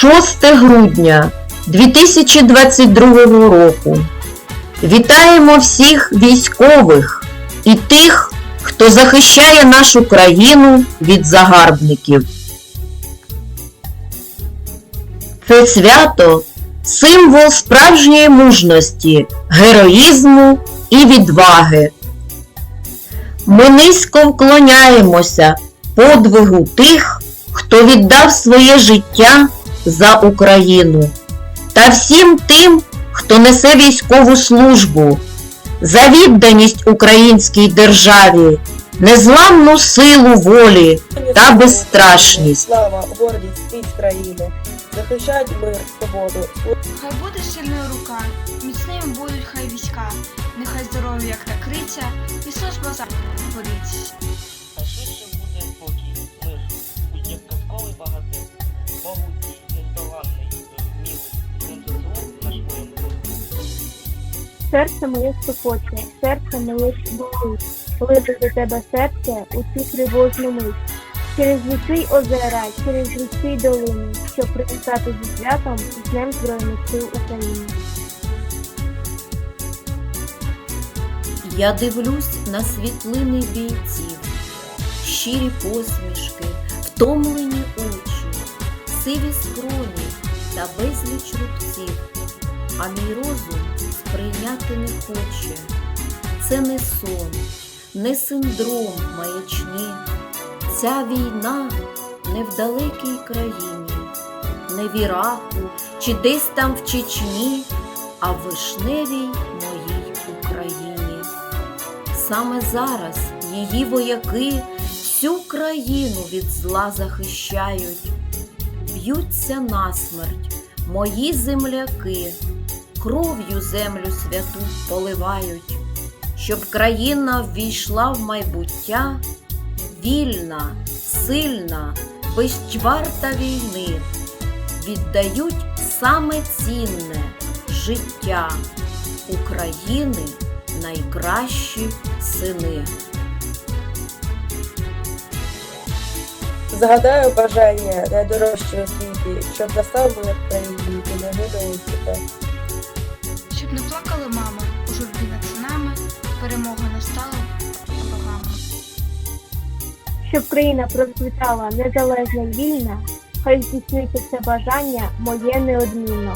6 грудня 2022 року. Вітаємо всіх військових і тих, хто захищає нашу країну від загарбників. Це свято символ справжньої мужності, героїзму і відваги. Ми низько вклоняємося подвигу тих, хто віддав своє життя за Україну, та всім тим, хто несе військову службу, за відданість українській державі, незламну силу волі та безстрашність. Слава, гордість, стить країни. Захищають мир, свободу. Хай буде сильною рука, міцним будуть хай війська, нехай здоров'я як та криця, і служба за. Серце моє стопоче, серце моє болить, лише до тебе серце у цю тривожну мить. Через ліси озера, через ліси долини, щоб привітати зі святом з Днем Збройних сил України. Я дивлюсь на світлини бійців, щирі посмішки, втомлені очі, сиві скроні та безліч рубців, а мій розум сприйняти не хоче. Це не сон, не синдром маячні. Ця війна не в далекій країні, не в Іраку чи десь там в Чечні, а в вишневій моїй Україні. Саме зараз її вояки всю країну від зла захищають, б'ються насмерть мої земляки, кров'ю землю святу поливають, щоб країна ввійшла в майбуття, вільна, сильна, безчварта війни, віддають саме цінне життя України найкращі сини. Загадаю бажання найдорожче у щоб в країні і не гинули діти. Не плакали мама у журбі над синами, перемога настала богами. Щоб країна процвітала незалежна вільна, хай здійсниться це бажання моє неодмінно.